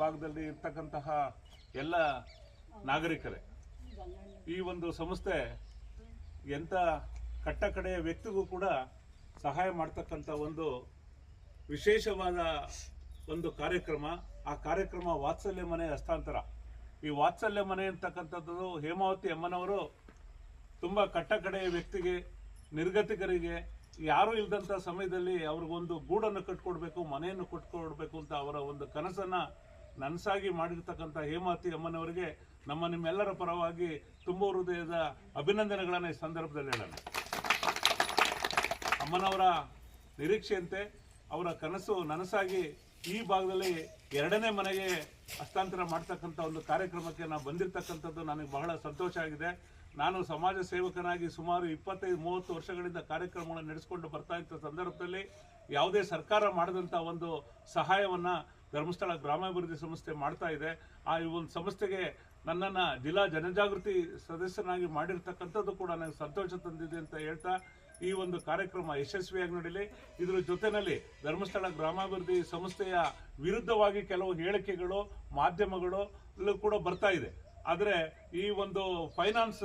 ಭಾಗದಲ್ಲಿ ಇರ್ತಕ್ಕಂತಹ ಎಲ್ಲ ನಾಗರಿಕರೇ ಈ ಒಂದು ಸಂಸ್ಥೆ ಎಂಥ ಕಟ್ಟ ಕಡೆಯ ವ್ಯಕ್ತಿಗೂ ಕೂಡ ಸಹಾಯ ಮಾಡ್ತಕ್ಕಂಥ ಒಂದು ವಿಶೇಷವಾದ ಒಂದು ಕಾರ್ಯಕ್ರಮ. ಆ ಕಾರ್ಯಕ್ರಮ ವಾತ್ಸಲ್ಯ ಮನೆ ಹಸ್ತಾಂತರ. ಈ ವಾತ್ಸಲ್ಯ ಮನೆ ಅಂತಕ್ಕಂಥದ್ದು ಹೇಮಾವತಿ ಅಮ್ಮನವರು ತುಂಬ ಕಟ್ಟ ಕಡೆಯ ವ್ಯಕ್ತಿಗೆ, ನಿರ್ಗತಿಕರಿಗೆ, ಯಾರೂ ಇಲ್ಲದಂಥ ಸಮಯದಲ್ಲಿ ಅವ್ರಿಗೊಂದು ಗೂಡನ್ನು ಕಟ್ಕೊಡ್ಬೇಕು, ಮನೆಯನ್ನು ಕಟ್ಕೊಡ್ಬೇಕು ಅಂತ ಅವರ ಒಂದು ಕನಸನ್ನ ನನಸಾಗಿ ಮಾಡಿರ್ತಕ್ಕಂಥ ಹೇಮಾವತಿ ಅಮ್ಮನವರಿಗೆ ನಮ್ಮ ನಿಮ್ಮೆಲ್ಲರ ಪರವಾಗಿ ತುಂಬ ಹೃದಯದ ಅಭಿನಂದನೆಗಳನ್ನು ಈ ಸಂದರ್ಭದಲ್ಲಿ ಹೇಳೋಣ. ಅಮ್ಮನವರ ನಿರೀಕ್ಷೆಯಂತೆ ಅವರ ಕನಸು ನನಸಾಗಿ ಈ ಭಾಗದಲ್ಲಿ ಎರಡನೇ ಮನೆಗೆ ಹಸ್ತಾಂತರ ಮಾಡ್ತಕ್ಕಂಥ ಒಂದು ಕಾರ್ಯಕ್ರಮಕ್ಕೆ ನಾವು ಬಂದಿರತಕ್ಕಂಥದ್ದು ನನಗೆ ಬಹಳ ಸಂತೋಷ ಆಗಿದೆ. ನಾನು ಸಮಾಜ ಸೇವಕನಾಗಿ ಸುಮಾರು ಇಪ್ಪತ್ತೈದು, ಮೂವತ್ತು ವರ್ಷಗಳಿಂದ ಕಾರ್ಯಕ್ರಮಗಳನ್ನು ನಡೆಸಿಕೊಂಡು ಬರ್ತಾ ಇದ್ದ ಸಂದರ್ಭದಲ್ಲಿ ಯಾವುದೇ ಸರ್ಕಾರ ಮಾಡಿದಂಥ ಒಂದು ಸಹಾಯವನ್ನು ಧರ್ಮಸ್ಥಳ ಗ್ರಾಮಾಭಿವೃದ್ಧಿ ಸಂಸ್ಥೆ ಮಾಡ್ತಾ ಇದೆ. ಆ ಈ ಒಂದು ಸಂಸ್ಥೆಗೆ ನನ್ನನ್ನು ಜಿಲ್ಲಾ ಜನಜಾಗೃತಿ ಸದಸ್ಯನಾಗಿ ಮಾಡಿರ್ತಕ್ಕಂಥದ್ದು ಕೂಡ ನನಗೆ ಸಂತೋಷ ತಂದಿದೆ ಅಂತ ಹೇಳ್ತಾ ಈ ಒಂದು ಕಾರ್ಯಕ್ರಮ ಯಶಸ್ವಿಯಾಗಿ ನಡೀಲಿ. ಇದರ ಜೊತೆಯಲ್ಲಿ ಧರ್ಮಸ್ಥಳ ಗ್ರಾಮಾಭಿವೃದ್ಧಿ ಸಂಸ್ಥೆಯ ವಿರುದ್ಧವಾಗಿ ಕೆಲವು ಹೇಳಿಕೆಗಳು, ಮಾಧ್ಯಮಗಳು ಕೂಡ ಬರ್ತಾ ಇದೆ. ಆದರೆ ಈ ಒಂದು ಫೈನಾನ್ಸ್